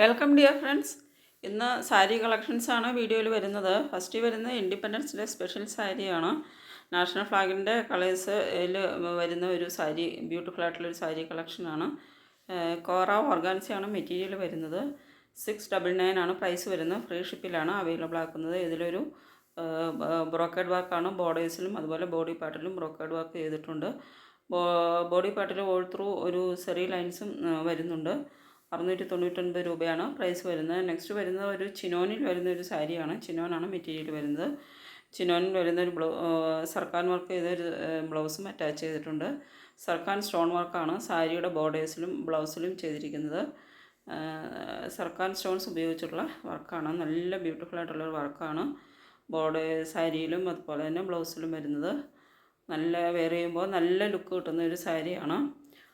Welcome dear friends ഇന്ന് സാരി കളക്ഷൻസാണ് വീഡിയോയിൽ വരുന്നത്. ഫസ്റ്റ് വരുന്ന ഇൻഡിപെൻഡൻസ് ഡേ സ്പെഷ്യൽ സാരിയാണ്. നാഷണൽ ഫ്ലാഗിന്റെ കളേഴ്സിൽ വരുന്ന ഒരു സാരി ബ്യൂട്ടിഫുൾ ആയിട്ടുള്ള ഒരു സാരി കളക്ഷനാണ് കോറ ഓർഗാൻസിയാണ് മെറ്റീരിയൽ വരുന്നത്. സിക്സ് ഡബിൾ നയൻ ആണ് പ്രൈസ് വരുന്നത്. ഫ്രീ ഷിപ്പിലാണ് അവൈലബിൾ ആക്കുന്നത്. ഇതിലൊരു ബ്രോക്കേഡ് വർക്കാണ് ബോർഡേഴ്സിലും അതുപോലെ ബോഡി പാർട്ടിലും ബ്രോക്കേഡ് വർക്ക് ചെയ്തിട്ടുണ്ട്. ബോഡി പാർട്ടിൽ ഓൾ ത്രൂ ഒരു സെറി ലൈൻസും വരുന്നുണ്ട്. അറുന്നൂറ്റി തൊണ്ണൂറ്റൊൻപത് രൂപയാണ് പ്രൈസ് വരുന്നത്. നെക്സ്റ്റ് വരുന്നത് ഒരു ചിനോനിൽ വരുന്ന ഒരു സാരിയാണ് ചിനോനാണ് മെറ്റീരിയൽ വരുന്നത്. ചിനോനിൽ വരുന്ന ഒരു ബ്ലൗ സർക്കാർ വർക്ക് ചെയ്തൊരു ബ്ലൗസും അറ്റാച്ച് ചെയ്തിട്ടുണ്ട്. സർക്കാർ സ്റ്റോൺ വർക്കാണ് സാരിയുടെ ബോർഡേഴ്സിലും ബ്ലൗസിലും ചെയ്തിരിക്കുന്നത്. സർക്കാർ സ്റ്റോൺസ് ഉപയോഗിച്ചിട്ടുള്ള വർക്കാണ് നല്ല ബ്യൂട്ടിഫുൾ ആയിട്ടുള്ള ഒരു വർക്കാണ് ബോർഡ് സാരിയിലും അതുപോലെ തന്നെ ബ്ലൗസിലും വരുന്നത്. നല്ല വെയർ ചെയ്യുമ്പോൾ നല്ല ലുക്ക് കിട്ടുന്ന ഒരു സാരിയാണ്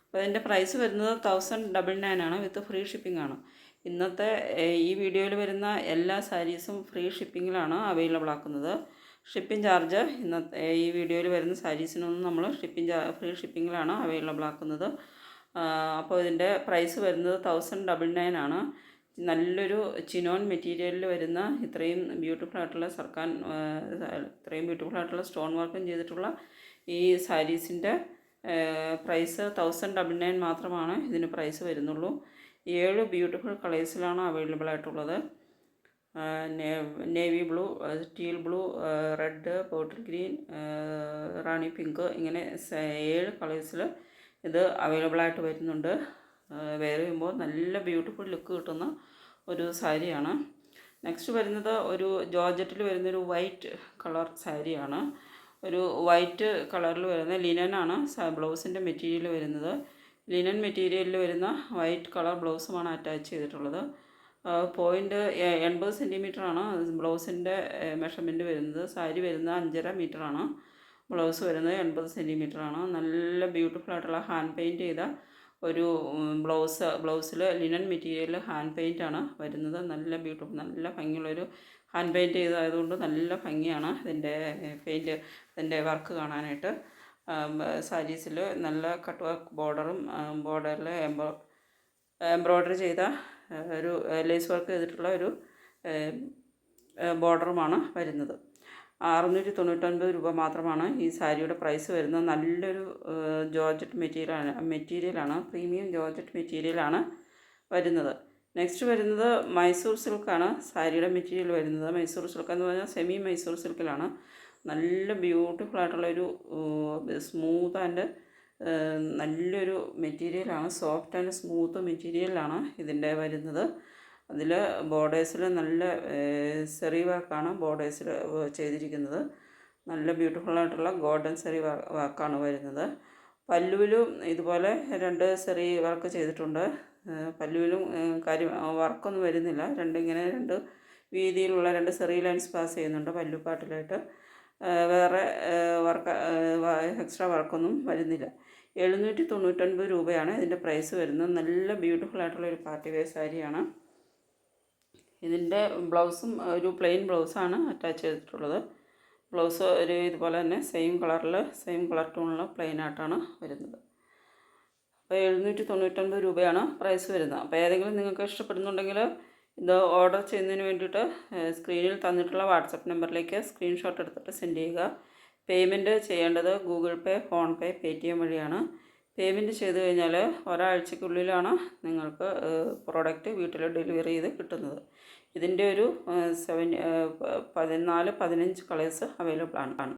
അപ്പോൾ അതിന്റെ പ്രൈസ് വരുന്നത് തൗസൻഡ് ഡബിൾ നയൻ ആണ് വിത്ത് ഫ്രീ ഷിപ്പിംഗ് ആണ്. ഇന്നത്തെ ഈ വീഡിയോയിൽ വരുന്ന എല്ലാ സാരീസും ഫ്രീ ഷിപ്പിങ്ങിലാണ് അവൈലബിൾ ആക്കുന്നത്. ഷിപ്പിംഗ് ചാർജ് ഇന്നത്തെ ഈ വീഡിയോയിൽ വരുന്ന സാരീസിനൊന്നും നമ്മൾ ഷിപ്പിംഗ് ഫ്രീ ഷിപ്പിങ്ങിലാണ് അവൈലബിൾ ആക്കുന്നത്. അപ്പോൾ ഇതിന്റെ പ്രൈസ് വരുന്നത് തൗസൻഡ് ഡബിൾ നയൻ ആണ്. നല്ലൊരു ചിനോൺ മെറ്റീരിയലിൽ വരുന്ന ഇത്രയും ബ്യൂട്ടിഫുൾ ആയിട്ടുള്ള സർക്കാൻ ഇത്രയും ബ്യൂട്ടിഫുൾ ആയിട്ടുള്ള സ്റ്റോൺ വർക്കും ചെയ്തിട്ടുള്ള ഈ സാരീസിന്റെ പ്രൈസ് തൗസൻഡ് ഡബിൾ നയൻ മാത്രമാണ് ഇതിന് പ്രൈസ് വരുന്നുള്ളൂ. ഏഴ് ബ്യൂട്ടിഫുൾ കളേഴ്സിലാണ് അവൈലബിൾ ആയിട്ടുള്ളത്. Navy blue steel blue red bottle green rani pink ഇങ്ങനെ ഏഴ് കളേഴ്സിൽ ഇത് അവൈലബിൾ ആയിട്ട് വരുന്നുണ്ട്. വെയർ ചെയ്യുമ്പോൾ നല്ല ബ്യൂട്ടിഫുൾ ലുക്ക് കിട്ടുന്ന ഒരു സാരിയാണ്. നെക്സ്റ്റ് വരുന്നത് ഒരു ജോർജറ്റിൽ വരുന്നൊരു വൈറ്റ് കളർ സാരിയാണ്. ഒരു വൈറ്റ് കളറിൽ വരുന്ന ലിനനാണ് ബ്ലൗസിന്റെ മെറ്റീരിയൽ വരുന്നത്. ലിനൻ മെറ്റീരിയലിൽ വരുന്ന വൈറ്റ് കളർ ബ്ലൗസുമാണ് അറ്റാച്ച് ചെയ്തിട്ടുള്ളത്. പോയിന്റ് എൺപത് സെന്റിമീറ്ററാണ് ബ്ലൗസിന്റെ മെഷർമെന്റ് വരുന്നത്. സാരി വരുന്നത് അഞ്ചര മീറ്ററാണ് ബ്ലൗസ് വരുന്നത് എൺപത് സെന്റിമീറ്ററാണ് നല്ല ബ്യൂട്ടിഫുൾ ആയിട്ടുള്ള ഹാൻഡ് പെയിന്റ് ചെയ്ത ഒരു ബ്ലൗസ് ബ്ലൗസിൽ ലിനൻ മെറ്റീരിയൽ ഹാൻഡ് പെയിന്റ് ആണ് വരുന്നത്. നല്ല ബ്യൂട്ടിഫുൾ നല്ല ഭംഗിയുള്ളൊരു ഹാൻഡ് പെയിന്റ് ചെയ്തതായതുകൊണ്ട് നല്ല ഭംഗിയാണ് ഇതിന്റെ പെയിന്റ് ഇതിന്റെ വർക്ക് കാണാനായിട്ട്. സാരീസിൽ നല്ല കട്ട് വർക്ക് ബോർഡറും ബോർഡറിൽ എംബ്രോ എംബ്രോയ്ഡറി ചെയ്ത ഒരു ലേസ് വർക്ക് ചെയ്തിട്ടുള്ള ഒരു ബോർഡറുമാണ് വരുന്നത്. അറുന്നൂറ്റി തൊണ്ണൂറ്റൊൻപത് രൂപ മാത്രമാണ് ഈ സാരിയുടെ പ്രൈസ് വരുന്നത്. നല്ലൊരു ജോർജറ്റ് മെറ്റീരിയലാണ് മെറ്റീരിയലാണ് പ്രീമിയം ജോർജറ്റ് മെറ്റീരിയലാണ് വരുന്നത്. നെക്സ്റ്റ് വരുന്നത് മൈസൂർ സിൽക്കാണ് സാരിയുടെ മെറ്റീരിയൽ വരുന്നത്. മൈസൂർ സിൽക്ക് എന്ന് പറഞ്ഞാൽ സെമി മൈസൂർ സിൽക്കിലാണ് നല്ല ബ്യൂട്ടിഫുൾ ആയിട്ടുള്ളൊരു സ്മൂത്ത് ആൻഡ് നല്ലൊരു മെറ്റീരിയലാണ് സോഫ്റ്റ് ആൻഡ് സ്മൂത്ത് മെറ്റീരിയലാണ് ഇതിന്റെ വരുന്നത്. അതിൽ ബോർഡേഴ്സിൽ നല്ല സെറി വർക്കാണ് ബോർഡേഴ്സിൽ ചെയ്തിരിക്കുന്നത്. നല്ല ബ്യൂട്ടിഫുൾ ആയിട്ടുള്ള ഗോൾഡൻ സെറി വർക്കാണ് വരുന്നത്. പല്ലുവിലും ഇതുപോലെ രണ്ട് സെറി വർക്ക് ചെയ്തിട്ടുണ്ട്. പല്ലുവിലും കാര്യം വർക്കൊന്നും വരുന്നില്ല. രണ്ട് ഇങ്ങനെ രണ്ട് വീതിയിലുള്ള രണ്ട് സെറി ലൈൻസ് പാസ് ചെയ്യുന്നുണ്ട് പല്ലുപാട്ടിലായിട്ട്. വേറെ വർക്ക് എക്സ്ട്രാ വർക്കൊന്നും വരുന്നില്ല. എഴുന്നൂറ്റി തൊണ്ണൂറ്റൊൻപത് രൂപയാണ് ഇതിന്റെ പ്രൈസ് വരുന്നത്. നല്ല ബ്യൂട്ടിഫുൾ ആയിട്ടുള്ള ഒരു പാർട്ടി വെയർ സാരിയാണ്. ഇതിന്റെ ബ്ലൗസും ഒരു പ്ലെയിൻ ബ്ലൗസാണ് അറ്റാച്ച് ചെയ്തിട്ടുള്ളത്. ബ്ലൗസ് ഒരു ഇതുപോലെ തന്നെ സെയിം കളറിൽ സെയിം കളർ ടൂണിൽ പ്ലെയിൻ ആയിട്ടാണ് വരുന്നത്. അപ്പോൾ എഴുന്നൂറ്റി തൊണ്ണൂറ്റൊൻപത് രൂപയാണ് പ്രൈസ് വരുന്നത്. അപ്പോൾ ഏതെങ്കിലും നിങ്ങൾക്ക് ഇഷ്ടപ്പെടുന്നുണ്ടെങ്കിൽ ഇത് ഓർഡർ ചെയ്യുന്നതിന് വേണ്ടിയിട്ട് സ്ക്രീനിൽ തന്നിട്ടുള്ള വാട്സപ്പ് നമ്പറിലേക്ക് സ്ക്രീൻഷോട്ട് എടുത്തിട്ട് സെൻഡ് ചെയ്യുക. പേയ്മെന്റ് ചെയ്യേണ്ടത് Google pay PhonePe Paytm വഴിയാണ്. പേയ്മെന്റ് ചെയ്ത് കഴിഞ്ഞാൽ ഒരാഴ്ചക്കുള്ളിലാണ് നിങ്ങൾക്ക് പ്രോഡക്റ്റ് വീട്ടിൽ ഡെലിവറി ചെയ്ത് കിട്ടുന്നത്. ഇതിന്റെ ഒരു സെവൻ പതിനാല് പതിനഞ്ച് കളേഴ്സ് അവൈലബിൾ ആണ്.